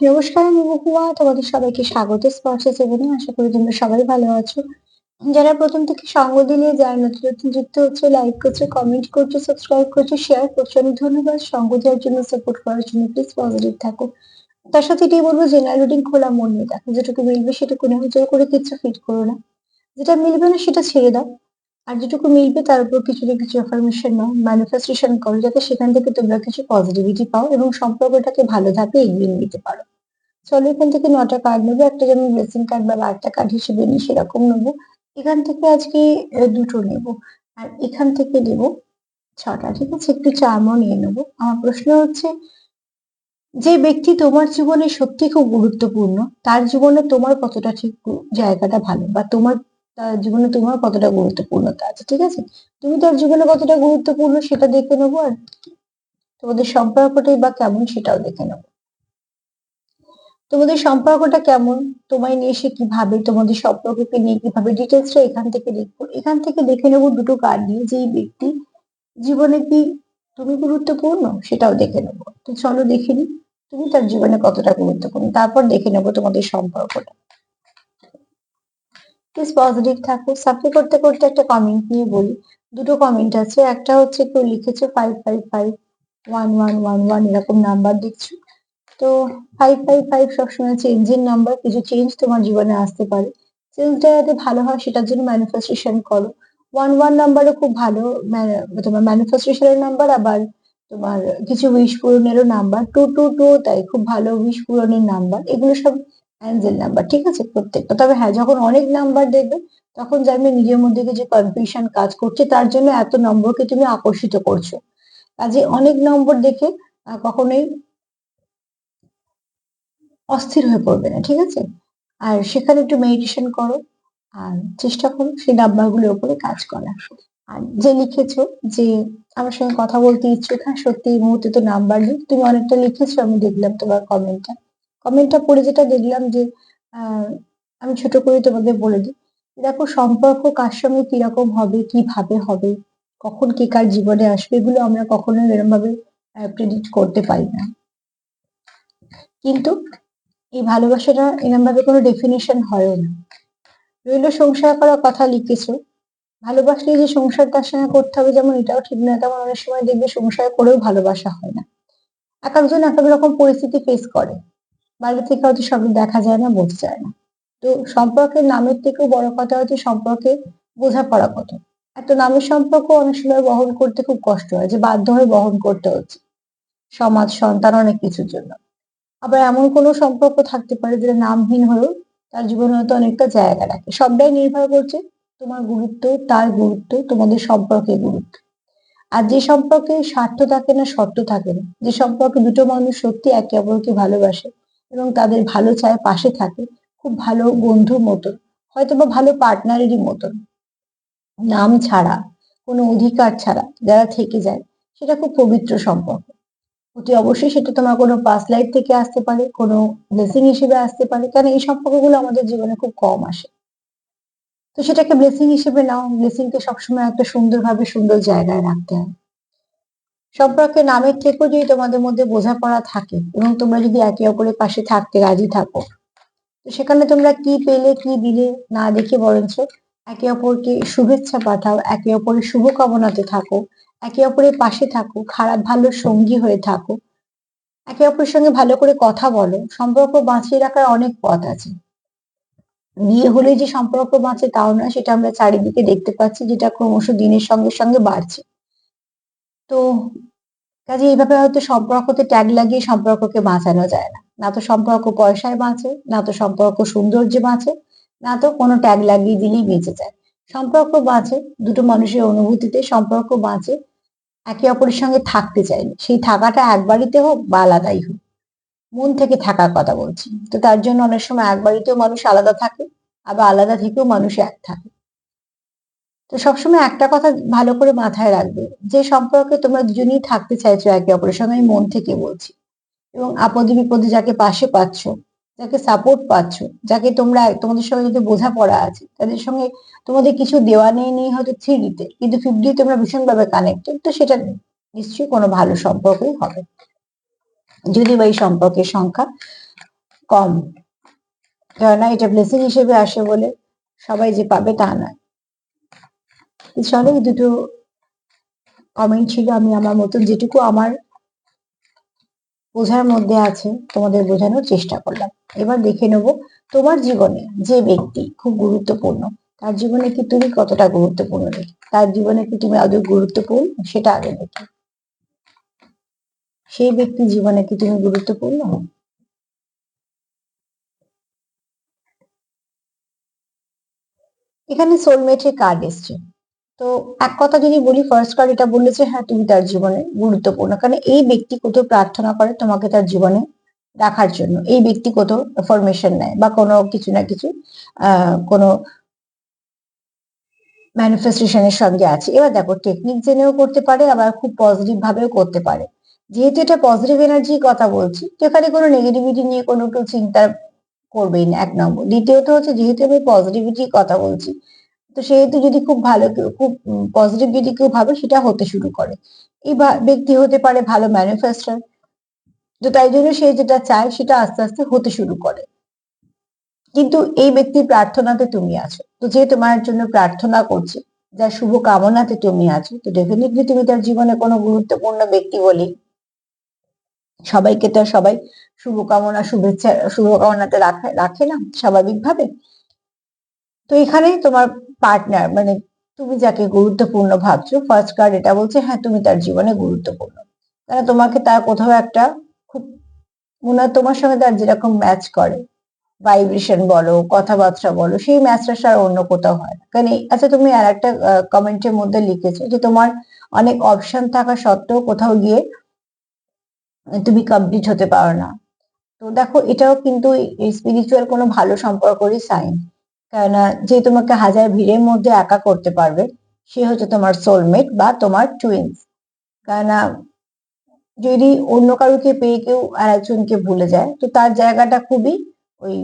নমস্কার আমি মহুয়া তোমাদের সবাইকে স্বাগত স্পর্শ জীবনে। আশা করি তোমরা সবাই ভালো আছো। যারা প্রথম থেকে সঙ্গ দিলে, যারা নতুন নতুন যুক্ত হচ্ছে লাইক করছ কমেন্ট করছ সাবস্ক্রাইব করছ শেয়ার করছ, অনেক ধন্যবাদ। সঙ্গ দেওয়ার জন্য সাপোর্ট করার জন্য প্লিজ পজিটিভ থাকো। তার সাথে এটাই বলব জেনারেল রুটিন খোলা, মন নিয়ে দেখো যেটুকু মিলবে সেটুকু জোর করে কিছু ফিট করো না। যেটা মিলবে না, সেটা ছেড়ে দাও। আর যেটুকু মিলবে তার উপর কিছু না কিছু অ্যাফার্মেশন নাও ম্যানিফেস্টেশন করো, যাতে সেখান থেকে তোমরা কিছু পজিটিভিটি পাও এবং সম্পর্কটাকে ভালো ধাপে এগিয়ে নিতে পারো। চলো এখান থেকে নটা কার্ড নেব, একটা যেমন ব্লেসিং কার্ড বা বার্তা কার্ড হিসেবে নিই, সেরকম নেব। এখান থেকে আজকে দুটো নেব। আর এখান থেকে নেব ছটা, ঠিক আছে? একটু চামও নিয়ে নেব। আমার প্রশ্ন হচ্ছে, যে ব্যক্তি তোমার জীবনে সত্যি খুব গুরুত্বপূর্ণ, তার জীবনে তোমার কতটা ঠিক জায়গাটা ভালো বা তোমার তার জীবনে তোমার কতটা গুরুত্বপূর্ণতা আছে, ঠিক আছে? তুমি তার জীবনে কতটা গুরুত্বপূর্ণ সেটা দেখে নেব আর তোমাদের সম্পর্কটাই বা কেমন সেটাও দেখে নেব। তোমাদের সম্পর্কটা কেমন? তোমায় নিয়ে সে কীভাবে? তোমাদের সম্পর্ককে নিয়ে কীভাবে? ডিটেলসটা এখান থেকে দেখব। এখান থেকে দেখে নেব দুটো কার্ড নিয়ে যে ব্যক্তি জীবনে কি তুমি গুরুত্বপূর্ণ সেটাও দেখে নেব। তো চলো দেখে নি তুমি তার জীবনে কতটা গুরুত্বপূর্ণ, তারপর দেখে নেব তোমাদের সম্পর্কটা। প্লিজ পজিটিভ থাকো সাপ্লাই করতে করতে একটা কমেন্ট নিয়ে বলি। দুটো কমেন্ট আছে। একটা হচ্ছে কেউ লিখেছে five five five one one one one এরকম নাম্বার দেখছ। তো ফাইভ ফাইভ ফাইভ সবসময় চেঞ্জের নাম্বার কিছু চেঞ্জ তোমার জীবনে আসতে পারে। চেঞ্জটা যাতে ভালো হয় সেটার জন্য ম্যানিফেস্টেশন করো। ওয়ান ওয়ান নাম্বারও খুব ভালো তোমার ম্যানিফেস্টেশনের নাম্বার আবার তোমার কিছু উইশ পূরণেরও নাম্বার টু টু টু তাই খুব ভালো উইশ পূরণের নাম্বার এগুলো সব অ্যাঞ্জেল নাম্বার, ঠিক আছে? প্রত্যেকটা। তবে হ্যাঁ যখন অনেক নাম্বার দেখবে, তখন জানবে নিজের মধ্যে কিছু কনফিউশন কাজ করছে, তার জন্য এত নম্বরকে তুমি আকর্ষিত করছ। কাজে অনেক নম্বর দেখে কখনোই অস্থির হয়ে পড়বে না, ঠিক আছে? আর সেখানে একটু মেডিটেশন করো, আর চেষ্টা করো সেই নাম্বারগুলোর উপরে কাজ করা আর যে লিখেছো যে আমার সঙ্গে কথা বলতে ইচ্ছুক হ্যাঁ সত্যি এই মুহূর্তে তো নাম্বার তুমি অনেকটা লিখেছো, আমি দেখলাম তোমার কমেন্টটা কমেন্টটা পড়ে যেটা দেখলাম যে আমি ছোট করে তোমাদের বলে দিই। দেখো সম্পর্ক কার সঙ্গে কীরকম হবে, কীভাবে হবে, কখন কে কার জীবনে আসবে, এগুলো আমরা কখনো এরকম ভাবে প্রেডিক্ট করতে পারি না। কিন্তু এই ভালোবাসাটা এরম ভাবে কোনো ডেফিনেশন হয় না। রইল সংসার করার কথা লিখেছো। ভালোবাসলে যে সংসার তার সঙ্গে করতে হবে, যেমন এটাও ঠিক না তেমন অনেক সময় দেখবে সংসার করেও ভালোবাসা হয় না। এক একজন এক এক রকম পরিস্থিতি ফেস করে। বাইরে থেকে হয়তো সব দেখা যায় না বোঝা যায় না। তো সম্পর্কের নামের থেকেও বড় কথা হচ্ছে সম্পর্কে বোঝাপড়া কত। একটা নামের সম্পর্ক অনেক সময় বহন করতে খুব কষ্ট হয়, যে বাধ্য হয়ে বহন করতে হচ্ছে। সমাজ, সন্তান অনেক কিছুর জন্য। আবার এমন কোনো সম্পর্ক থাকতে পারে যেটা নামহীন হলেও তার জীবনে হয়তো অনেকটা জায়গা রাখে। সবটাই নির্ভর করছে তোমার গুরুত্ব, তার গুরুত্ব, তোমাদের সম্পর্কে গুরুত্ব। আর যে সম্পর্কে স্বার্থ থাকে না, শর্ত থাকে না। যে সম্পর্কে দুটো মানুষ সত্যি একে অপরকে ভালোবাসে এবং তাদের ভালো চায় পাশে থাকে, খুব ভালো বন্ধুর মতন হয়তো বা ভালো পার্টনারেরই মতন। নাম ছাড়া, কোনো অধিকার ছাড়া যারা থেকে যায়, সেটা খুব পবিত্র সম্পর্ক। অতি অবশ্যই সেটা তোমার কোনো পাস লাইফ থেকে আসতে পারে, কোনো ব্লেসিং হিসেবে আসতে পারে কারণ এই সম্পর্কগুলো আমাদের জীবনে খুব কম আসে। তো সেটাকে ব্লেসিং হিসেবে নাও ব্লেসিংকে সবসময় একটা সুন্দরভাবে সুন্দর জায়গায় রাখতে হয়। সম্পর্কে নামের থেকেও যদি তোমাদের মধ্যে বোঝাপড়া থাকে এবং তোমরা যদি একে অপরের পাশে থাকতে রাজি থাকো সেখানে তোমরা কি পেলে, কি দিলে না দেখে বরঞ্চ একে অপরকে শুভেচ্ছা পাঠাও, একে অপরের শুভকামনাতে থাকো, একে অপরের পাশে থাকো, খারাপ ভালো সঙ্গী হয়ে থাকো, একে অপরের সঙ্গে ভালো করে কথা বলো। সম্পর্ক বাঁচিয়ে রাখার অনেক পথ আছে। বিয়ে হলে যে সম্পর্ক বাঁচে তাও না সেটা আমরা চারিদিকে দেখতে পাচ্ছি, যেটা ক্রমশ দিনের সঙ্গে সঙ্গে বাড়ছে। তো কাজে এইভাবে হয়তো সম্পর্কতে ট্যাগ লাগিয়ে সম্পর্ককে বাঁচানো যায় না। না তো সম্পর্ক পয়সায় বাঁচে, না তো সম্পর্ক সৌন্দর্যে বাঁচে, না তো কোনো ট্যাগ লাগিয়ে দিলেই বেঁচে যায়। সম্পর্ক বাঁচে, দুটো মানুষের অনুভূতিতে সম্পর্ক বাঁচে, একে অপরের সঙ্গে থাকতে চাইলে সেই থাকাটা এক বাড়িতে হোক বা আলাদাই হোক, মন থেকে থাকার কথা বলছি। তো তার জন্য অনেক সময় এক বাড়িতেও মানুষ আলাদা থাকে, আবার আলাদা থেকেও মানুষ এক থাকে। তো সবসময় একটা কথা ভালো করে মাথায় রাখবে, যে সম্পর্কে তোমরা দুজনেই থাকতে চাইছো একে অপরের সঙ্গে, আমি মন থেকে বলছি। এবং আপদে বিপদে যাকে পাশে পাচ্ছ, যাকে সাপোর্ট পাচ্ছ, যাকে তোমরা, তোমাদের সঙ্গে যদি বোঝাপড়া আছে, তাদের সঙ্গে তোমাদের কিছু দেওয়া নেই নেই হয়তো থ্রি ডিতে কিন্তু ফিফটি তোমরা ভীষণভাবে কানেক্টেড তো সেটা নিশ্চয়ই কোনো ভালো সম্পর্কই হবে। যদি বা এই সম্পর্কের সংখ্যা কম, কেননা এটা ব্লেসিং হিসেবে আসে বলে সবাই যে পাবে তা নয়। চলো এই দুটো কমেন্ট ছিল, আমি আমার মতন যেটুকু আমার বোঝার মধ্যে আছে, তোমাদের বোঝানোর চেষ্টা করলাম। এবার দেখে নেব তোমার জীবনে যে ব্যক্তি খুব গুরুত্বপূর্ণ, তার জীবনে কি তুমি কতটা গুরুত্বপূর্ণ দেখি তার জীবনে কি তুমি আদৌ গুরুত্বপূর্ণ? সেটা আগে দেখি। সেই ব্যক্তি জীবনে কি তুমি গুরুত্বপূর্ণ? এখানে সোলমেটের কার্ড এসছে। তো এক কথা যদি বলি ফার্স্ট কার্ড এটা বললে যে হ্যাঁ তুমি তার জীবনে গুরুত্বপূর্ণ। কারণ এই ব্যক্তি কোথাও প্রার্থনা করে তোমাকে তার জীবনে রাখার জন্য। এই ব্যক্তি কোথাও ফরমেশন নেয় বা কোনো কিছু না কিছু কোনো ম্যানিফেস্টেশনের সঙ্গে আছে। এবার দেখো টেকনিক জেনেও করতে পারে, আবার খুব পজিটিভ ভাবেও করতে পারে। যেহেতু এটা পজিটিভ এনার্জির কথা বলছি, তো এখানে কোনো নেগেটিভিটি নিয়ে কোনো কেউ চিন্তা করবেই না, এক নম্বর। দ্বিতীয়ত হচ্ছে, যেহেতু আমি পজিটিভিটির কথা বলছি তো সেহেতু যদি খুব ভালো কেউ, খুব পজিটিভ যদি কেউ ভাবে, সেটা হতে শুরু করে। এই ব্যক্তি হতে পারে ভালো ম্যানিফেস্টার তো তাই জন্য সে যেটা চায়, সেটা আস্তে আস্তে হতে শুরু করে। কিন্তু এই ব্যক্তির প্রার্থনাতে তুমি আছো। তো যে তোমার জন্য প্রার্থনা করছে, যার শুভ কামনাতে তুমি আছো, তো ডেফিনেটলি তুমি তার জীবনে কোনো গুরুত্বপূর্ণ ব্যক্তি বলি সবাইকে তো সবাই শুভকামনা শুভেচ্ছা শুভকামনাতে রাখে রাখে না, স্বাভাবিকভাবে? তো এখানে তোমার পার্টনার মানে তুমি যাকে গুরুত্বপূর্ণ ভাবছ ফার্স্ট কার্ড এটা বলছে হ্যাঁ তুমি তার জীবনে গুরুত্বপূর্ণ। কারণ তোমাকে তার কোথাও একটা খুব, মনে হয় তোমার সঙ্গে তার যেরকম ম্যাচ করে। ভাইব্রেশন বলো, কথাবার্তা বলো, সেই ম্যাচটা আর অন্য কোথাও হয় না। কারণ আচ্ছা তুমি আর একটা কমেন্টের মধ্যে লিখেছো যে তোমার অনেক অপশন থাকা সত্ত্বেও কোথাও গিয়ে তুমি কমপ্লিট হতে পারো না। তো দেখো, এটাও কিন্তু স্পিরিচুয়াল কোনো ভালো সম্পর্কেরই সাইন কেননা যে তোমাকে হাজার ভিড়ের মধ্যে একা করতে পারবে, সে হচ্ছে তোমার সোলমেট বা তোমার টুইন্স কেননা যদি অন্য কারোকে পেয়ে কেউ আর একজনকে ভুলে যায়, তো তার জায়গাটা খুবই ওই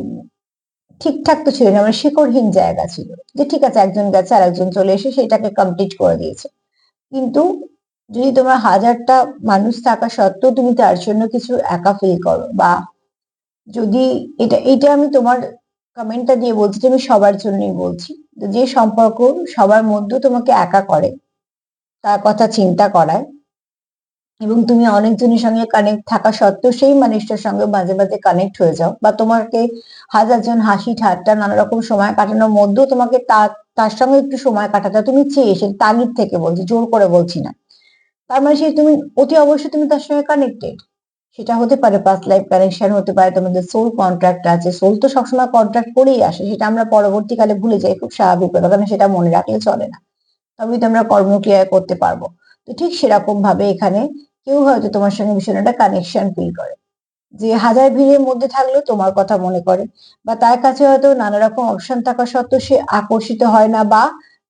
ঠিকঠাক তো ছিল না মানে শিকড়হীন জায়গা ছিল। যে ঠিক আছে, একজন গেছে আর একজন চলে এসে সেটাকে কমপ্লিট করে দিয়েছে। কিন্তু যদি তোমার হাজারটা মানুষ থাকা সত্ত্বেও তুমি তার জন্য কিছু একা ফিল করো বা যদি এটা এটা আমি তোমার কমেন্টটা দিয়ে বলছি আমি সবার জন্যই বলছি। যে সম্পর্ক সবার মধ্যে তোমাকে একা করে, তার কথা চিন্তা করায় এবং তুমি অনেকজনের সঙ্গে কানেক্ট থাকা সত্ত্বেও সেই মানুষটার সঙ্গে মাঝে মাঝে কানেক্ট হয়ে যাও বা তোমাকে হাজার জন হাসি ঠাট্টা নানা রকম সময় কাটানোর মধ্যেও তোমাকে তার তার সঙ্গে একটু সময় কাটাতে তুমি চেয়ে সে তাগিদ থেকে বলছি, জোর করে বলছি না। তার মানে সেই তুমি, অতি অবশ্যই তুমি তার সঙ্গে কানেক্টেড সেটা হতে পারে পাস্ট লাইফ কানেকশন হতে পারে তোমাদের সোল কন্ট্রাক্ট আছে। সোল তো সবসময় কন্ট্রাক্ট করেই আসে, সেটা আমরা পরবর্তীকালে ভুলে যাই, খুব স্বাভাবিক ব্যাপার, কারণ সেটা মনে রাখলে চলে না। তবেই তো আমরা কর্মক্রিয়া করতে পারব। তো ঠিক সেরকম ভাবে এখানে কেউ হয়তো তোমার সঙ্গে ভীষণ একটা কানেকশন ফিল করে। যে হাজার ভিড়ের মধ্যে থাকলেও তোমার কথা মনে করে, বা তার কাছে হয়তো নানা রকম অপশন থাকা সত্ত্বেও সে আকর্ষিত হয় না, বা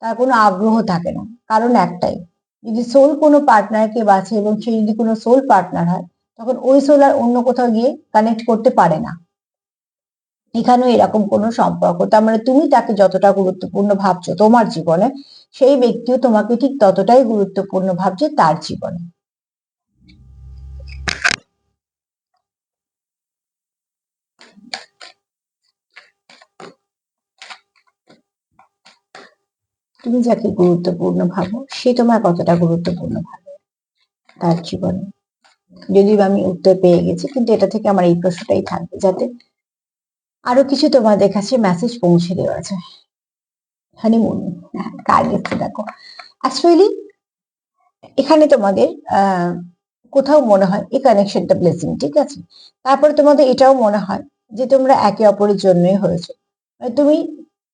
তার কোনো আগ্রহ থাকে না। কারণ একটাই, যদি সোল কোনো পার্টনারকে বাছে এবং সে যদি কোনো সোল পার্টনার হয় তখন ওই সোলার অন্য কোথাও গিয়ে কানেক্ট করতে পারে না। এখানেও এরকম কোনো সম্পর্ক। তার মানে তুমি তাকে যতটা গুরুত্বপূর্ণ ভাবছ তোমার জীবনে, সেই ব্যক্তিও তোমাকে ঠিক ততটাই গুরুত্বপূর্ণ ভাবছে তার জীবনে। তুমি যাকে গুরুত্বপূর্ণ ভাবো, সে তোমার কতটা গুরুত্বপূর্ণ ভাবে তার জীবনে। যদিও আমি উত্তর পেয়ে গেছি, কিন্তু এটা থেকে আমার এই প্রশ্নটাই থাকবে যাতে আরও কিছু তোমাদের কাছে মেসেজ পৌঁছে দেওয়া যায়। কার গেছে দেখো অ্যাকচুয়ালি এখানে তোমাদের কোথাও মনে হয় এই কানেকশনটা ব্লেসিং ঠিক আছে? তারপরে তোমাদের এটাও মনে হয় যে তোমরা একে অপরের জন্যই হয়েছে। মানে তুমি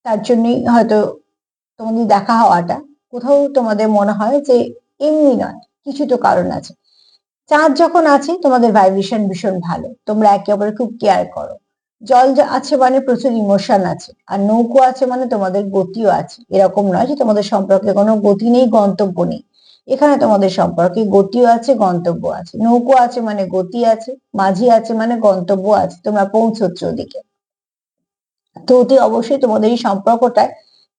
তার জন্যই হয়তো তোমাদের দেখা হওয়াটা, কোথাও তোমাদের মনে হয় যে এমনি নয়, কিছু তো কারণ আছে। চাঁদ যখন আছে, তোমাদের ভাইব্রেশন ভীষণ ভালো। তোমরা একে অপরের খুব কেয়ার করো। জল আছে মানে প্রচুর ইমোশন আছে। আর নৌকো আছে মানে তোমাদের গতিও আছে। এরকম নয় যে তোমাদের সম্পর্কে কোনো গতি নেই, গন্তব্য নেই। এখানে তোমাদের সম্পর্কে গতিও আছে, গন্তব্য আছে। নৌকো আছে মানে গতি আছে, মাঝি আছে মানে গন্তব্য আছে। তোমরা পৌঁছচ্ছ ওদিকে। তো অতি অবশ্যই তোমাদের এই সম্পর্কটায়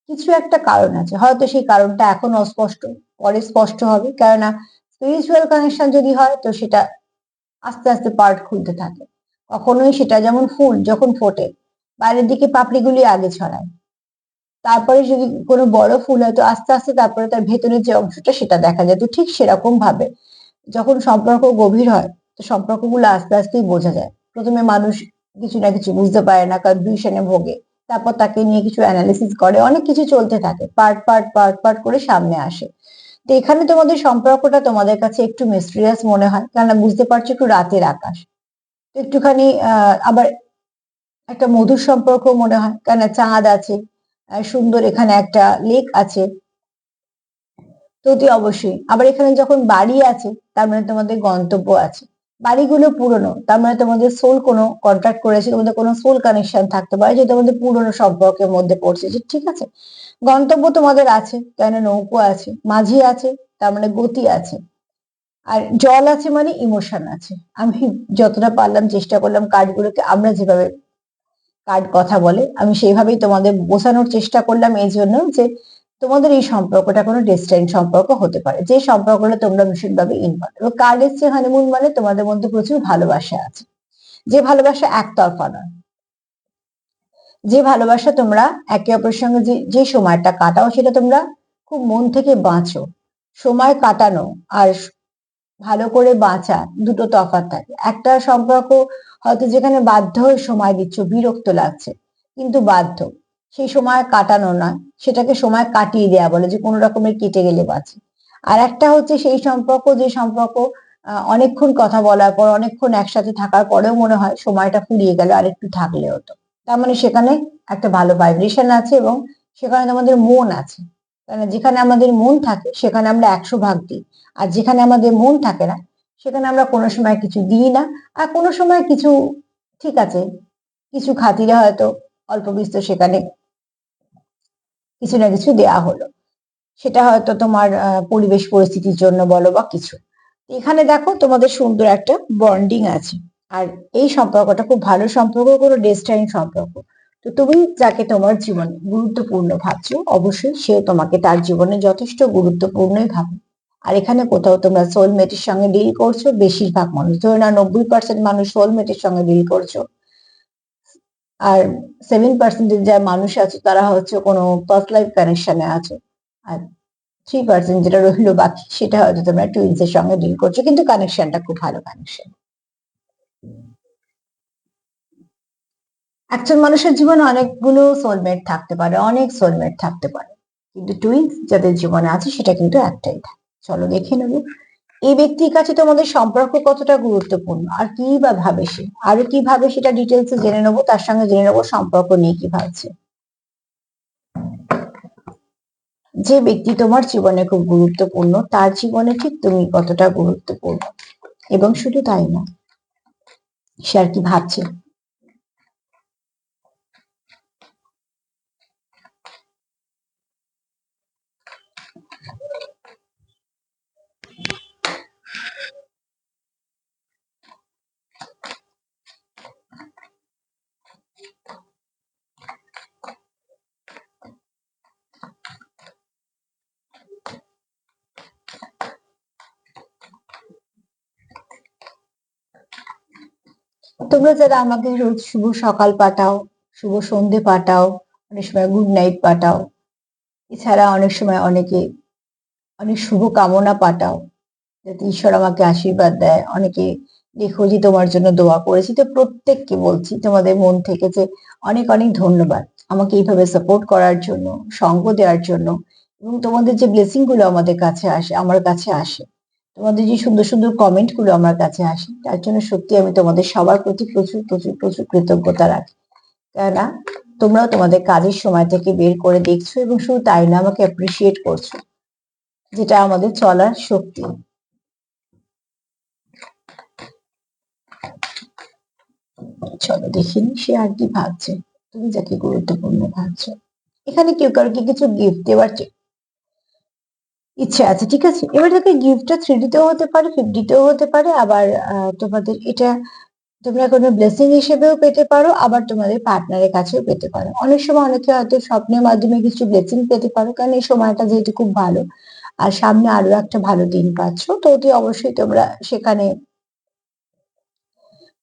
কিছু একটা কারণ আছে। হয়তো সেই কারণটা এখন অস্পষ্ট, পরে স্পষ্ট হবে। কেননা স্পিরিচুয়াল কানেকশন যদি হয়, তো সেটা আস্তে আস্তে পার্ট খুলতে থাকে। কখনোই সেটা যেমন ফুল, যখন ফোটে, বাইরের দিকে পাপড়িগুলি আগে ছড়ায়। তারপরে যদি কোনো বড় ফুল হয়, তো আস্তে আস্তে তারপরে তার ভেতরের যে অংশটা, সেটা দেখা যায়। তো ঠিক সেরকম ভাবে যখন সম্পর্ক গভীর হয়, তো সম্পর্কগুলো আস্তে আস্তেই বোঝা যায়। প্রথমে মানুষ কিছু না কিছু বুঝতে পারে না কনফিউশনে ভোগে। তারপর তাকে নিয়ে কিছু অ্যানালিসিস করে। অনেক কিছু চলতে থাকে। পার্ট পার্ট পার্ট পার্ট করে সামনে আসে। তো এখানে তোমাদের সম্পর্কটা তোমাদের কাছে একটু মিস্ট্রিয়াস মনে হয়, কেননা বুঝতে পারছ একটু রাতের আকাশ। তো একটুখানি আবার একটা মধুর সম্পর্ক মনে হয়, কেননা চাঁদ আছে সুন্দর এখানে একটা লেক আছে। তো অতি অবশ্যই। আবার এখানে যখন বাড়ি আছে, তার মানে তোমাদের গন্তব্য আছে। বাড়িগুলো পুরনো, তার মানে তোমাদের সোল কোনো কন্ট্যাক্ট করেছে, তোমাদের কোনো সোল কানেকশন থাকতে পারে যে তোমাদের পুরনো সম্পর্কের মধ্যে পড়ছে, যে ঠিক আছে। গন্তব্য তোমাদের আছে, কেন নৌকো আছে, মাঝি আছে, তার মানে গতি আছে। আর জল আছে মানে ইমোশন আছে। আমি যতটা পারলাম চেষ্টা করলাম কার্ডগুলোকে আমরা যেভাবে কার্ড কথা বলে, আমি সেইভাবেই তোমাদের বোঝানোর চেষ্টা করলাম এই জন্য যে তোমাদের এই সম্পর্কটা কোনো ডিস্টেন্ট সম্পর্ক হতে পারে। যে সম্পর্কটা তোমরা ভীষণভাবে ইনভলভ এবং কার্ড এসছে হানিমুন মানে তোমাদের মধ্যে প্রচুর ভালোবাসা আছে। যে ভালোবাসা একতরফা নয়। যে ভালোবাসা তোমরা একে অপরের সঙ্গে যে যে সময়টা কাটাও সেটা তোমরা খুব মন থেকে বাঁচো। সময় কাটানো আর ভালো করে বাঁচা দুটো তফাৎ থাকে। একটা সম্পর্ক হয়তো যেখানে বাধ্য হয়ে সময় দিচ্ছ, বিরক্ত লাগছে, কিন্তু বাধ্য। সেই সময় কাটানো নয়। সেটাকে সময় কাটিয়ে দেয়া বলে যে কোনো রকমের কেটে গেলে বাঁচে। আর একটা হচ্ছে সেই সম্পর্ক, যে সম্পর্ক অনেকক্ষণ কথা বলার পর, অনেকক্ষণ একসাথে থাকার পরেও মনে হয় সময়টা ফুরিয়ে গেল আর একটু থাকলে হতো। তার মানে সেখানে একটা ভালো ভাইব্রেশন আছে এবং সেখানে আমাদের মন আছে। কারণ যেখানে আমাদের মন থাকে, সেখানে আমরা একশো ভাগ দিই। আর যেখানে আমাদের মন থাকে না, সেখানে আমরা কোনো সময় কিছু দিই না। আর কোনো সময় কিছু, ঠিক আছে, কিছু খাতিরে হয়তো অল্প বিস্তর সেখানে কিছু না কিছু দেয়া হলো। সেটা হয়তো তোমার পরিবেশ পরিস্থিতির জন্য বলো বা কিছু। এখানে দেখো তোমাদের সুন্দর একটা বন্ডিং আছে। আর এই সম্পর্কটা খুব ভালো সম্পর্ক, কোনো ডেস্টাইন সম্পর্ক। তো তুমি যাকে তোমার জীবনে গুরুত্বপূর্ণ ভাবছ, অবশ্যই সেও তোমাকে তার জীবনে যথেষ্ট গুরুত্বপূর্ণই ভাবে আর এখানে কোথাও তোমরা সোলমেটের সঙ্গে ডিল করছ, বেশিরভাগ মানুষ, ধরে না নব্বই পার্সেন্ট মানুষ সোলমেটের সঙ্গে ডিল করছ। আর সেভেন পার্সেন্টের যা মানুষ আছে, তারা হচ্ছে কোনো পার্স লাইফ কানেকশনে আছে। আর থ্রি পার্সেন্ট যেটা রইল বাকি, সেটা হয়তো তোমরা টুইন্স এর সঙ্গে ডিল করছ, কিন্তু কানেকশনটা খুব ভালো কানেকশন একজন মানুষের জীবনে অনেকগুলো সোলমেট থাকতে পারে, অনেক সোলমেট থাকতে পারে। কিন্তু টুইন্স যাদের জীবনে আছে, সেটা কিন্তু একটাই থাকে। চলো দেখে নেব। এই ব্যক্তির কাছে তোমাদের সম্পর্ক কতটা গুরুত্বপূর্ণ? আর কি বা ভাবে সে? আরও কি ভাবে সেটা ডিটেলসে জেনে নেব, তার সঙ্গে জেনে নেব সম্পর্ক নিয়ে কি ভাবছে। যে ব্যক্তি তোমার জীবনে খুব গুরুত্বপূর্ণ, তার জীবনে ঠিক তুমি কতটা গুরুত্বপূর্ণ? এবং শুধু তাই না সে আর কি ভাবছে? তোমরা যারা আমাকে রোজ শুভ সকাল পাঠাও, শুভ সন্ধে পাঠাও, অনেক সময় গুড নাইট পাঠাও, এছাড়া অনেক সময় অনেকে, অনেক শুভ কামনা পাঠাও, যাতে ঈশ্বর আমাকে আশীর্বাদ দেয়, অনেকে দেখো যে তোমার জন্য দোয়া করেছি। তো প্রত্যেককে বলছি, তোমাদের মন থেকে যে অনেক অনেক ধন্যবাদ আমাকে এইভাবে সাপোর্ট করার জন্য, সঙ্গ দেওয়ার জন্য, এবং তোমাদের যে ব্লেসিংগুলো আমাদের কাছে আসে, আমার কাছে আসে। তোমাদের যে সুন্দর সুন্দর কমেন্টগুলো আমার কাছে আসে, তার জন্য সত্যি আমি তোমাদের সবার প্রতি প্রচুর প্রচুর প্রচুর কৃতজ্ঞতা রাখি। কেননা তোমরাও তোমাদের কাজের সময় থেকে বের করে দেখছ এবং শুধু তাই না আমাকে অ্যাপ্রিসিয়েট করছ, যেটা আমাদের চলার শক্তি। চলো দেখিনি সে আর কি ভাবছে। তুমি যাকে গুরুত্বপূর্ণ ভাবছ। এখানে কেউ কাউকে কিছু গিফট দেওয়ার ইচ্ছে আছে, ঠিক আছে? এবার দেখো গিফটটা থ্রি ডিতেও হতে পারে ফিফটিতেও হতে পারে, আবার তোমাদের এটা তোমরা কোনো ব্লেসিং হিসেবেও পেতে পারো, আবার তোমাদের পার্টনারের কাছেও পেতে পারো। অনেক সময় অনেকে হয়তো স্বপ্নের মাধ্যমে কিছু ব্লেসিং পেতে পারো, কারণ এই সময়টা যেহেতু খুব ভালো, আর সামনে আরও একটা ভালো দিন পাচ্ছ, তো অতি অবশ্যই তোমরা সেখানে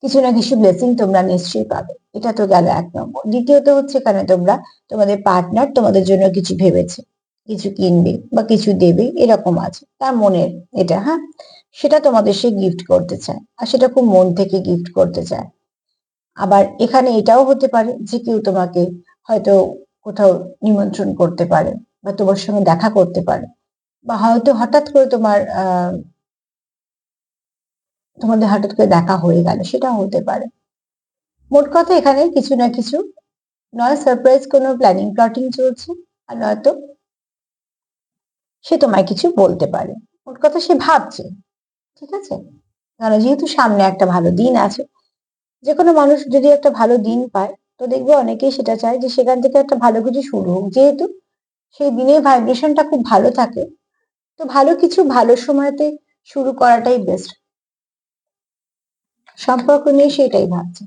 কিছু না কিছু ব্লেসিং তোমরা নিশ্চয়ই পাবে। এটা তো গেল এক নম্বর। দ্বিতীয়ত হচ্ছে এখানে তোমরা তোমাদের পার্টনার তোমাদের জন্য কিছু ভেবেছে। কিছু কিনবে বা কিছু দেবে, এরকম আছে। তার মনের এটা হ্যাঁ? সেটা তোমাদের সে গিফট করতে চায় আর সেটা খুব মন থেকে গিফট করতে চায়। আবার এখানে এটাও হতে পারে যে কেউ তোমাকে হয়তো কোথাও নিমন্ত্রণ করতে পারে বা তোমার সঙ্গে দেখা করতে পারে বা হয়তো হঠাৎ করে তোমার তোমাদের হঠাৎ করে দেখা হয়ে গেল, সেটাও হতে পারে। মোট কথা এখানে কিছু না কিছু, নয় সারপ্রাইজ কোনো প্ল্যানিং প্লটিং চলছে আর নয়তো সে তোমায় কিছু বলতে পারে। মোট কথা সে ভাবছে, ঠিক আছে? কারণ যেহেতু সামনে একটা ভালো দিন আছে যে কোনো মানুষ যদি একটা ভালো দিন পায়, তো দেখবে অনেকেই সেটা চায় যে সেখান থেকে একটা ভালো কিছু শুরু হোক। যেহেতু সেই দিনের ভাইব্রেশনটা খুব ভালো থাকে, তো ভালো কিছু ভালো সময়তে শুরু করাটাই বেস্ট সম্পর্ক নিয়ে সেটাই ভাবছে।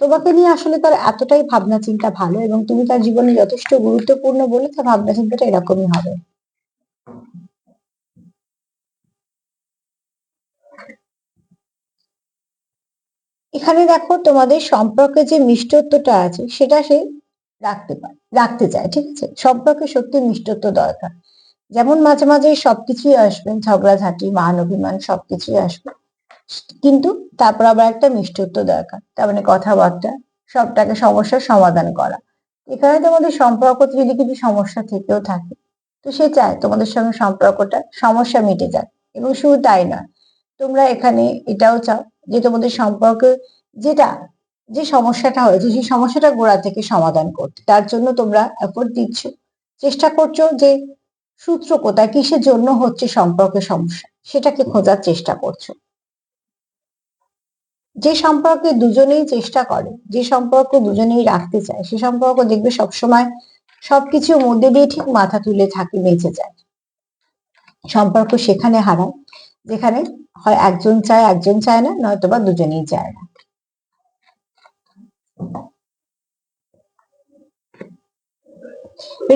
তোমাকে নিয়ে আসলে তার এতটাই ভাবনা চিন্তা ভালো এবং তুমি তার জীবনে যথেষ্ট গুরুত্বপূর্ণ বলে তার ভাবনা চিন্তাটা এরকমই হবে। এখানে দেখো তোমাদের সম্পর্কে যে মিষ্টত্বটা আছে, সেটা সে রাখতে পারে, রাখতে চায়, ঠিক আছে? সম্পর্কে সত্যি মিষ্টত্ব দরকার। যেমন মাঝে মাঝে সবকিছুই আসবে, ঝগড়াঝাঁটি, মান অভিমান, সবকিছুই আসবে। কিন্তু তারপর আবার একটা মিষ্টত্ব দরকার, তার মানে কথাবার্তা, সবটাকে সমস্যার সমাধান করা। এখানে তোমাদের সম্পর্কতে যদি কিছু সমস্যা থেকেও থাকে, তো সে চায় তোমাদের সঙ্গে সম্পর্কটা সমস্যা মিটে যাক, এবং শুধু তাই নয়, তোমরা এখানে এটাও চাও যে তোমাদের সম্পর্কে যেটা, যে সমস্যাটা হয়েছে, সেই সমস্যাটা গোড়া থেকে সমাধান করতে। তার জন্য তোমরা এফোর্ট দিচ্ছ। চেষ্টা করছ যে সূত্র কোথায় কিসের জন্য হচ্ছে সম্পর্কে সমস্যা, সেটাকে খোঁজার চেষ্টা করছ। যে সম্পর্কে দুজনেই চেষ্টা করে, যে সম্পর্ক দুজনেই রাখতে চায়, সে সম্পর্ক দেখবে সবসময় সবকিছুর মধ্যে দিয়ে ঠিক মাথা তুলে থাকে, বেঁচে যায়। সম্পর্ক সেখানে হারায়। যেখানে হয় একজন চায় একজন চায় না নয়তো বা দুজনেই চায় না।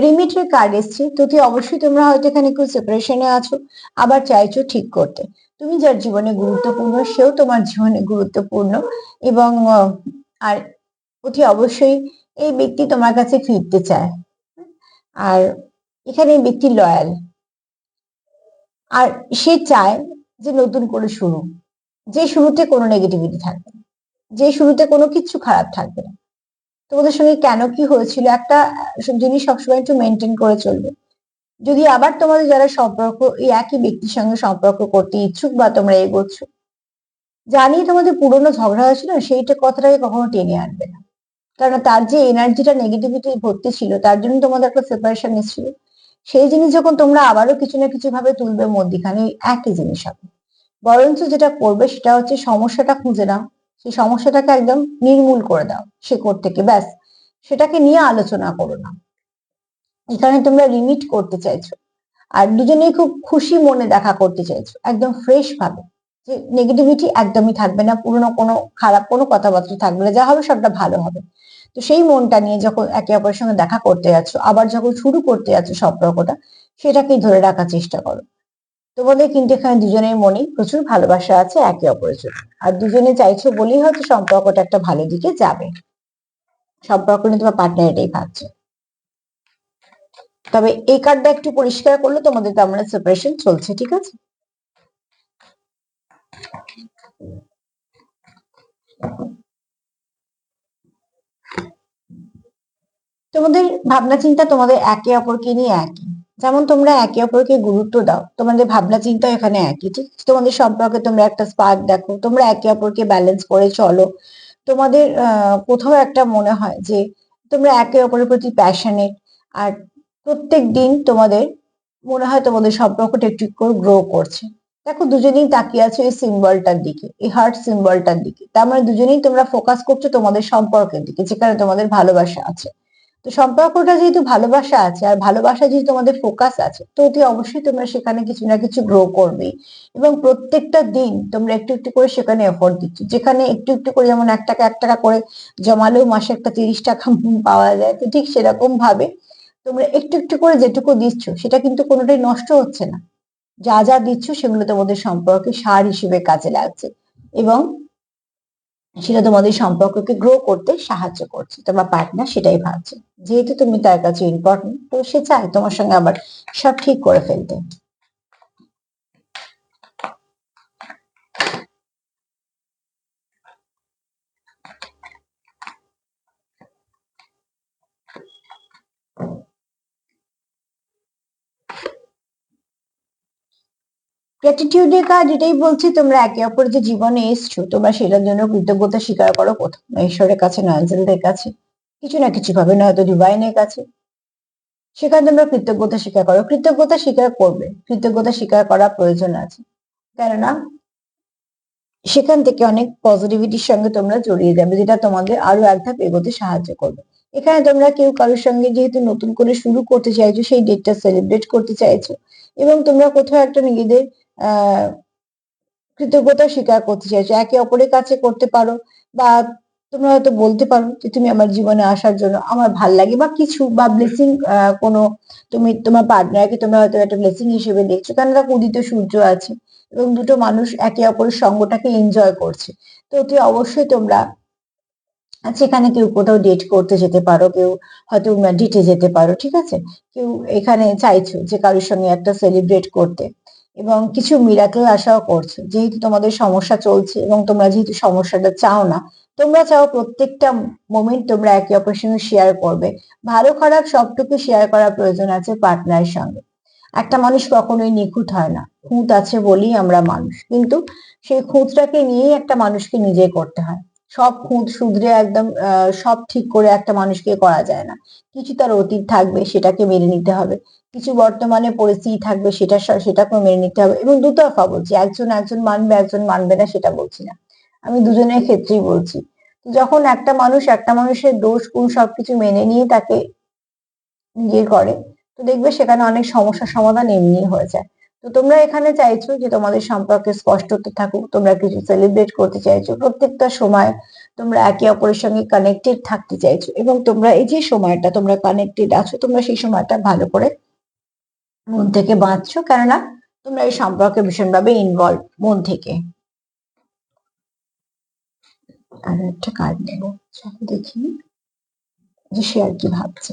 রিমিটের কার্ড এসছে। তুই অবশ্যই তোমরা হয়তো এখানে সেপারেশনে আছো। আবার চাইছো ঠিক করতে। তুমি যার জীবনে গুরুত্বপূর্ণ, সেও তোমার জীবনে গুরুত্বপূর্ণ এবং আর অতি অবশ্যই এই ব্যক্তি তোমার কাছে ফিরতে চায়। আর এখানে ব্যক্তি লয়াল আর সে চায় যে নতুন করে শুরু, যে শুরুতে কোনো নেগেটিভিটি থাকবে না, যে শুরুতে কোনো কিছু খারাপ থাকবে না। তোমাদের সঙ্গে কেন কি হয়েছিল? একটা জিনিস সবসময় একটু মেনটেন করে চলবে। যদি আবার তোমাদের যারা সম্পর্ক, এই একই ব্যক্তির সঙ্গে সম্পর্ক করতে ইচ্ছুক বা তোমরা এগোচ্ছ জানি তোমাদের পুরনো ঝগড়া হয়েছিল, সেইটা কথাটাকে কখনো টেনে আনবে না। কারণ তার যে এনার্জিটা নেগেটিভিটি ভর্তি ছিল, তার জন্য তোমাদের একটা সেপারেশন এসেছিল। সেই জিনিস যখন তোমরা আবারও কিছু না কিছু ভাবে তুলবে মধ্যিখানে একই জিনিস হবে। বরঞ্চ যেটা করবে সেটা হচ্ছে সমস্যাটা খুঁজে নাও, সেই সমস্যাটাকে একদম নির্মূল করে দাও শেকড় থেকে, ব্যাস। সেটাকে নিয়ে আলোচনা করো না। এখানে তোমরা লিমিট করতে চাইছো আর দুজনেই খুব খুশি মনে দেখা করতে চাইছো, একদম ফ্রেশ ভাবে যে নেগেটিভিটি একদমই থাকবে না, পুরনো কোনো খারাপ কোনো কথাবার্তা থাকবে না, যা হবে সবটা ভালো হবে। তো সেই মনটা নিয়ে যখন একে অপরের সঙ্গে দেখা করতে যাচ্ছ, আবার যখন শুরু করতে যাচ্ছ সম্পর্কটা, সেটাকেই ধরে রাখার চেষ্টা করো। তোমাদের কিন্তু এখানে দুজনের মনে প্রচুর ভালোবাসা আছে একে অপরের জন্য। আর দুজনে চাইছো বলেই হয়তো সম্পর্কটা একটা ভালো দিকে যাবে। সম্পর্ক নিয়ে তোমার পার্টনার এটাই ভাবছে। তবে এই কার্ডটা একটু পরিষ্কার করলে তোমাদের তেমন সেপারেশন চলছে, ঠিক আছে? তোমাদের ভাবনা চিন্তা তোমাদের একে অপরকে নিয়ে একই। যেমন তোমরা একে অপরকে গুরুত্ব দাও, তোমাদের ভাবনা চিন্তা এখানে একই, ঠিক? তোমাদের সম্পর্কে তোমরা একটা স্পার্ক দেখো, তোমরা একে অপরকে ব্যালেন্স করে চলো। তোমাদের কোথাও একটা মনে হয় যে তোমরা একে অপরের প্রতি প্যাশনেট আর প্রত্যেক দিন তোমাদের মনে হয় তোমাদের সম্পর্কটা একটু করে গ্রো করছে। দেখো, দুজনেই তাকিয়ে আছো এই সিম্বলটার দিকে, এই হার্ট সিম্বলটার দিকে। তার মানে দুজনেই তোমরা ফোকাস করছ তোমাদের সম্পর্কের দিকে, যেখানে তোমাদের ভালোবাসা আছে। তো সম্পর্কটা যেহেতু ভালোবাসা আছে, আর ভালোবাসা যেহেতু তোমাদের ফোকাস আছে, তো অতি অবশ্যই তোমরা সেখানে কিছু না কিছু গ্রো করবে। এবং প্রত্যেকটা দিন তোমরা একটু একটু করে সেখানে এফোর্ট দিচ্ছ। যেখানে একটু একটু করে যেমন এক টাকা এক টাকা করে জমালেও মাসে একটা তিরিশ টাকা পাওয়া যায়, তো ঠিক সেরকম ভাবে তোমরা একটু একটু করে যেটুকু দিচ্ছ, সেটা কিন্তু কোনোটাই নষ্ট হচ্ছে না। যা যা দিচ্ছ সেগুলো তোমাদের সম্পর্কে সার হিসেবে কাজে লাগছে। এবং সেটা তোমাদের সম্পর্ককে গ্রো করতে সাহায্য করছে। তোমার পার্টনার সেটাই ভাবছে। যেহেতু তুমি তার কাছে ইম্পর্টেন্ট তো সে চায় তোমার সঙ্গে আবার সব ঠিক করে ফেলতে। গ্র্যাটিটিউডের কার্ড এটাই বলছি, তোমরা একে অপরের যে জীবনে এসছো, তোমরা সেটার জন্য কৃতজ্ঞতা স্বীকার করো না ঈশ্বরের কাছে, না অ্যাঞ্জেলদের কাছে। কিছু না কিছু ভাবে নয়তো ডিভাইনের কাছে। সেখানে তোমরা কৃতজ্ঞতা স্বীকার করো। কৃতজ্ঞতা স্বীকার করবে। কৃতজ্ঞতা স্বীকার করা প্রয়োজন আছে। কেননা, সেখান থেকে অনেক পজিটিভিটির সঙ্গে তোমরা জড়িয়ে যাবে, যেটা তোমাদের আরও এক ধাপ এগোতে সাহায্য করবে। এখানে তোমরা কেউ কারোর সঙ্গে যেহেতু নতুন করে শুরু করতে চাইছো, সেই ডেটটা সেলিব্রেট করতে চাইছো, এবং তোমরা কোথাও একটা নিজেদের কৃতজ্ঞতা স্বীকার করতে চাইছো। একে অপরের কাছে করতে পারো বা তোমরা হয়তো বলতে পারো যে তুমি আমার জীবনে আসার জন্য আমার ভালো লাগে বা কিছু বা ব্লেসিং কোনো তুমি তোমার পার্টনারকে তোমরা হয়তো একটা ব্লেসিং হিসেবে দেখছ। কারণ তার উদিত সূর্য আছে এবং দুটো মানুষ একে অপরের সঙ্গটাকে এনজয় করছে। তো অতি অবশ্যই তোমরা সেখানে কেউ কোথাও ডেট করতে যেতে পারো, কেউ হয়তো ডেটে যেতে পারো, ঠিক আছে? কেউ এখানে চাইছো যে কারোর সঙ্গে একটা সেলিব্রেট করতে। এবং কিছু মিরাকেল আশাও করছ। যেহেতু তোমাদের সমস্যা চলছে এবং তোমরা যেহেতু সমস্যাটা চাও না, তোমরা চাও প্রত্যেকটা মোমেন্ট তোমরা একে অপরের সঙ্গে শেয়ার করবে। ভালো, খারাপ সবটুকু শেয়ার করার প্রয়োজন আছে পার্টনারের সঙ্গে। একটা মানুষ কখনোই নিখুঁত হয় না। খুঁত আছে বলেই আমরা মানুষ। কিন্তু সেই খুঁতটাকে নিয়েই একটা মানুষকে নিজে করতে হয়। সব খুঁত শুধরে একদম সব ঠিক করে একটা মানুষকে করা যায় না। কিছু তার অতীত থাকবে, সেটাকে মেনে নিতে হবে। কিছু বর্তমানে পরিস্থিতি থাকবে সেটা সেটাকেও মেনে নিতে হবে। এবং দুতরফা বলছি, একজন একজন মানবে একজন মানবে না সেটা বলছি না। আমি দুজনের ক্ষেত্রেই বলছি। যখন একটা মানুষ, একটা মানুষের দোষ, গুণ সবকিছু মেনে নিয়ে তাকে নিজে করে, তো দেখবে সেখানে অনেক সমস্যার সমাধান এমনি হয়ে যায়। তো তোমরা এখানে চাইছো যে তোমাদের সম্পর্কে স্পষ্টতা থাকুক, তোমরা কিছু সেলিব্রেট করতে চাইছো, প্রত্যেকটা সময় তোমরা একে অপরের সঙ্গে কানেক্টেড থাকতে চাইছো, এবং তোমরা এই যে সময়টা তোমরা কানেক্টেড আছো, তোমরা সেই সময়টা ভালো করে মন থেকে বাঁচছো, কেননা তোমরা এই সম্পর্কে ভীষণভাবে ইনভলভ মন থেকে। আর একটা কার্ড নেব দেখি যে সে আর কি ভাবছে।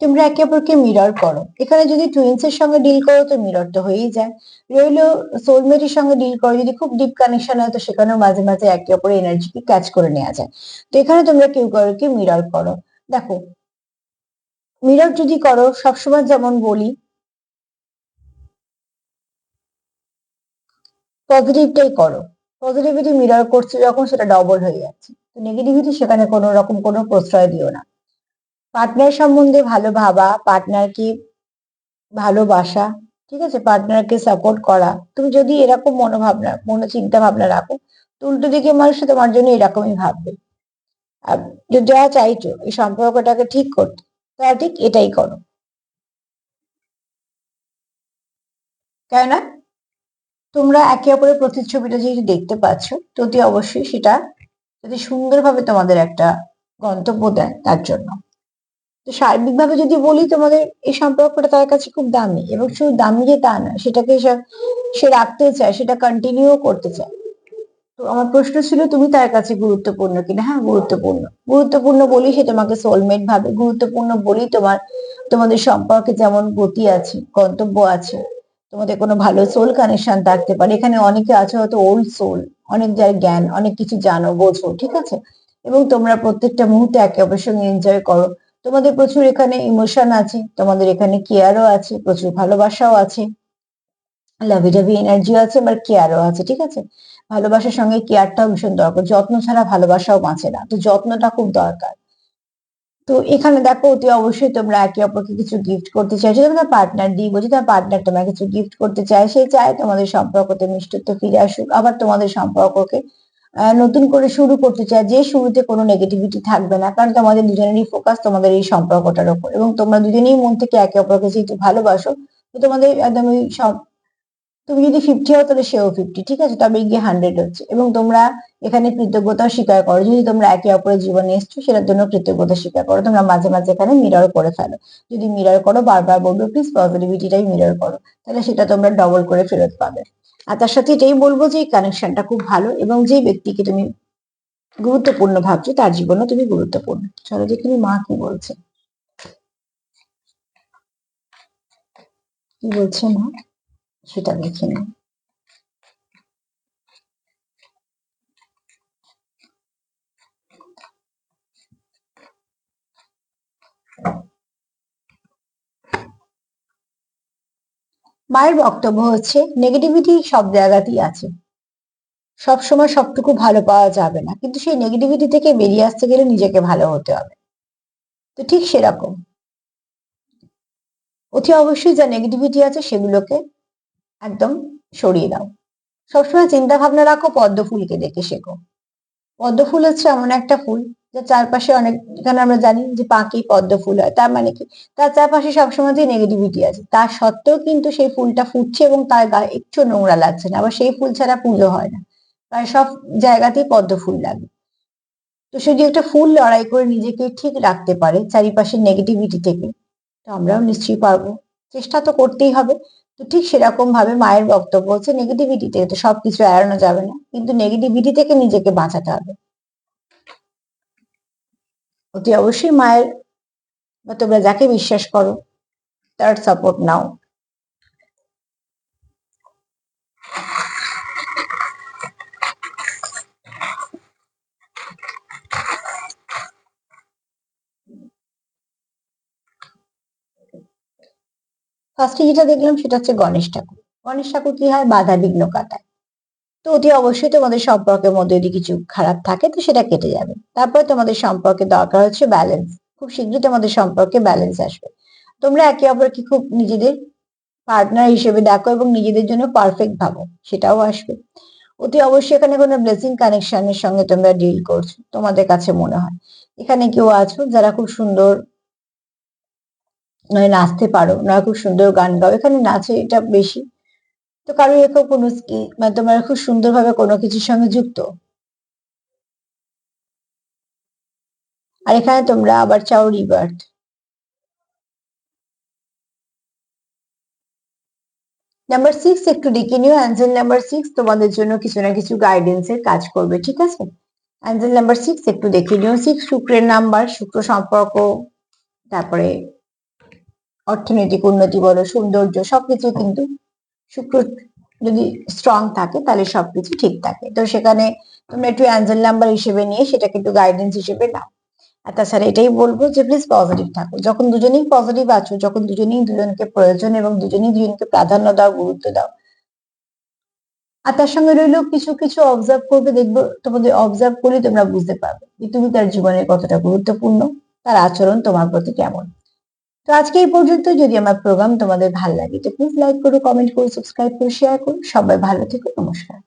তোমরা একে অপরকে মিরর করো। এখানে যদি টুইন্স এর সঙ্গে ডিল করো, তো মিরর তো হয়েই যায়। রইল সোলমেটের সঙ্গে ডিল করো, যদি খুব ডিপ কানেকশন হয়, তো সেখানেও মাঝে মাঝে একে অপরের এনার্জিকে ক্যাচ করে নেওয়া যায়। তো এখানে তোমরা কেউ কারোকে মিরর করো। দেখো মিরর যদি করো, সবসময় যেমন বলি পজিটিভটাই করো। পজিটিভিটি মিরর করছে যখন সেটা ডবল হয়ে যাচ্ছে। তো নেগেটিভিটি সেখানে কোনো রকম কোনো প্রশ্রয় দিও না। পার্টনার সম্বন্ধে ভালো ভাবা পার্টনারকে ভালোবাসা, ঠিক আছে? পার্টনারকে সাপোর্ট করা। তুমি যদি এরকম মনোভাবনা, মনে চিন্তা ভাবনা রাখো, তো উল্টো দিকে মানুষ তোমার জন্য এরকমই ভাববে। আর যা চাইছো, এই সম্পর্কটাকে ঠিক করতে তারা ঠিক এটাই করো। কেননা তোমরা একে অপরের প্রতিচ্ছবিটা যেহেতু দেখতে পাচ্ছ অতি অবশ্যই সেটা যদি সুন্দরভাবে তোমাদের একটা গন্তব্য দেয়, তার জন্য। তো সার্বিকভাবে যদি বলি, তোমাদের এই সম্পর্কটা তার কাছে খুব দামি এবং শুধু দামি যে তা না, সেটাকে সে রাখতে চায়, সেটা কন্টিনিউ করতে চায়। তো আমার প্রশ্ন ছিল, তুমি তার কাছে গুরুত্বপূর্ণ কিনা? হ্যাঁ গুরুত্বপূর্ণ। গুরুত্বপূর্ণ বলি সে তোমাকে সোলমেট ভাবে, গুরুত্বপূর্ণ বলি তোমার, তোমাদের সম্পর্কে যেমন গতি আছে, গন্তব্য আছে, তোমাদের কোনো ভালো সোল কানেকশন থাকতে পারে। এখানে অনেকে আছে হয়তো ওল্ড সোল অনেক যার জ্ঞান, অনেক কিছু জানো, বোঝো, ঠিক আছে? এবং তোমরা প্রত্যেকটা মুহূর্তে একে অপরের সঙ্গে এনজয় করো। তোমাদের প্রচুর এখানে ইমোশন আছে, তোমাদের এখানে কেয়ারও আছে, প্রচুর ভালোবাসাও আছে লাভি ডাভি এনার্জিও আছে, আবার কেয়ারও আছে, ঠিক আছে? ভালোবাসার সঙ্গে কেয়ারটাও ভীষণ দরকার, যত্ন ছাড়া ভালোবাসাও বাঁচে না, তো যত্নটা খুব দরকার। তো এখানে দেখো, অতি অবশ্যই তোমরা একে অপরকে কিছু গিফট করতে চাই চাইছো তোমার পার্টনার দিব যদি তোমার পার্টনার তোমার কিছু গিফট করতে চায়, সে চায় তোমাদের সম্পর্কতে মিষ্টত্ব ফিরে আসুক, আবার তোমাদের সম্পর্ককে নতুন করে শুরু করতে চায়, যে শুরুতে কোনো নেগেটিভিটি থাকবে না, কারণ তোমাদের দুজনেরই ফোকাস তোমাদের এই সম্পর্কটার ওপর। এবং তোমরা দুজনেই মন থেকে একে অপরকে যেহেতু ভালোবাসো তোমাদের একদম সব তুমি যদি ফিফটি হও তাহলে সেও ফিফটি ঠিক আছে? তবে গিয়ে হান্ড্রেড হচ্ছে। এবং তোমরা এখানে কৃতজ্ঞতাও স্বীকার করো। যদি তোমরা একে অপরের জীবনে এসছো, সেটার জন্য কৃতজ্ঞতা স্বীকার করো। তোমরা মাঝে মাঝে এখানে মিরর করে ফেলো। যদি মিরর করো, বারবার বলব প্লিজ পজিটিভিটিটাই মিরর করো। তাহলে সেটা তোমরা ডবল করে ফেরত পাবে। আর তার সাথে এটাই বলব যে, এই কানেকশনটা খুব ভালো এবং যে ব্যক্তিকে তুমি গুরুত্বপূর্ণ ভাবছ, তার জীবনও তুমি গুরুত্বপূর্ণ। চলো দেখি মা কি বলছে। কি বলছে মা? সেটা দেখে নাও মায়ের বক্তব্য হচ্ছে নেগেটিভিটি সব জায়গাতেই আছে। সব সময় সবটুকু ভালো পাওয়া যাবে না, কিন্তু সেই নেগেটিভিটি থেকে বেরিয়ে আসতে গেলে নিজেকে ভালো হতে হবে। তো ঠিক সেরকম। অতি অবশ্যই যা নেগেটিভিটি আছে সেগুলোকে একদম সরিয়ে দাও। সবসময় চিন্তা ভাবনা রাখো, পদ্ম ফুলকে দেখে শেখো। পদ্ম ফুল হচ্ছে এমন একটা ফুল যে চারপাশে অনেক এখানে আমরা জানি যে পাখি পদ্ম ফুল হয়। তার মানে কি? তার চারপাশে সবসময় যে নেগেটিভিটি আছে, তার সত্ত্বেও কিন্তু সেই ফুলটা ফুটছে এবং তার গায়ে একটু নোংরা লাগছে না। আবার সেই ফুল ছাড়া পুজো হয় না। প্রায় সব জায়গাতেই পদ্ম ফুল লাগে। তো সে একটা ফুল লড়াই করে নিজেকে ঠিক রাখতে পারে চারিপাশের নেগেটিভিটি থেকে, তো আমরাও নিশ্চয়ই পারব। চেষ্টা তো করতেই হবে। তো ঠিক সেরকম ভাবে মায়ের বক্তব্য হচ্ছে নেগেটিভিটি থেকে তো সবকিছু এড়ানো যাবে না। কিন্তু নেগেটিভিটি থেকে নিজেকে বাঁচাতে হবে। অতি অবশ্যই মায়ের বা তোমরা যাকে বিশ্বাস করো, তার সাপোর্ট নাও। ফার্স্টে যেটা দেখলাম সেটা হচ্ছে গণেশ ঠাকুর। গণেশ ঠাকুর কি হয়? বাধা বিঘ্ন কাটায়। তো অতি অবশ্যই তোমাদের সম্পর্কের মধ্যে যদি কিছু খারাপ থাকে, তো সেটা কেটে যাবে। তারপরে তোমাদের সম্পর্কে দরকার হচ্ছে ব্যালেন্স খুব শীঘ্রই তোমাদের সম্পর্কে ব্যালেন্স আসবে। তোমরা একে অপরকে খুব নিজেদের পার্টনার হিসেবে দেখো এবং নিজেদের জন্য পারফেক্ট ভাবো। সেটাও আসবে। অতি অবশ্যই এখানে কোনো ব্লেসিং কানেকশনের সঙ্গে তোমরা ডিল করছ। তোমাদের কাছে মনে হয়। এখানে কেউ আছো যারা খুব সুন্দর নয়, নাচতে পারো। নয় খুব সুন্দর গান গাও। এখানে নাচে এটা বেশি। তো কারও এরকম কোনো মানে তোমরা খুব সুন্দরভাবে কোনো কিছুর সঙ্গে যুক্ত? আর এখানে তোমরা আবার চাও রিবার্থ নাম্বার সিক্স একটু ডেকে নিও। অ্যাঞ্জেল নাম্বার সিক্স তোমাদের জন্য কিছু না কিছু গাইডেন্স এর কাজ করবে, ঠিক আছে? অ্যাঞ্জেল নাম্বার সিক্স একটু দেখে নিও। সিক্স শুক্রের নাম্বার শুক্র সম্পর্ক, তারপরে অর্থনৈতিক উন্নতি বলো, সৌন্দর্য, সবকিছু কিন্তু শুক্র যদি স্ট্রং থাকে তাহলে সবকিছু ঠিক থাকে। তো সেখানে তোমরা একটু অ্যাঞ্জেল নাম্বার হিসেবে নিয়ে সেটাকে একটু গাইডেন্স হিসেবে নাও। আর তাছাড়া এটাই বলব যে প্লিজ পজিটিভ থাকো। যখন দুজনেই পজিটিভ আছো, যখন দুজনেই দুজনকে প্রয়োজন এবং দুজনেই দুজনকে প্রাধান্য দাও, গুরুত্ব দাও। আর তার সঙ্গে রইলেও কিছু কিছু অবজার্ভ করবে, দেখব তোমাদের অবজার্ভ করলে তোমরা বুঝতে পারবে যে তুমি তার জীবনে কতটা গুরুত্বপূর্ণ, তার আচরণ তোমার প্রতি কেমন। তো আজকে এই পর্যন্ত, যদি আমার প্রোগ্রাম তোমাদের ভালো লাগে, তো প্লিজ লাইক করো কমেন্ট করো সাবস্ক্রাইব করো শেয়ার করো, সবাই ভালো থেকো, নমস্কার।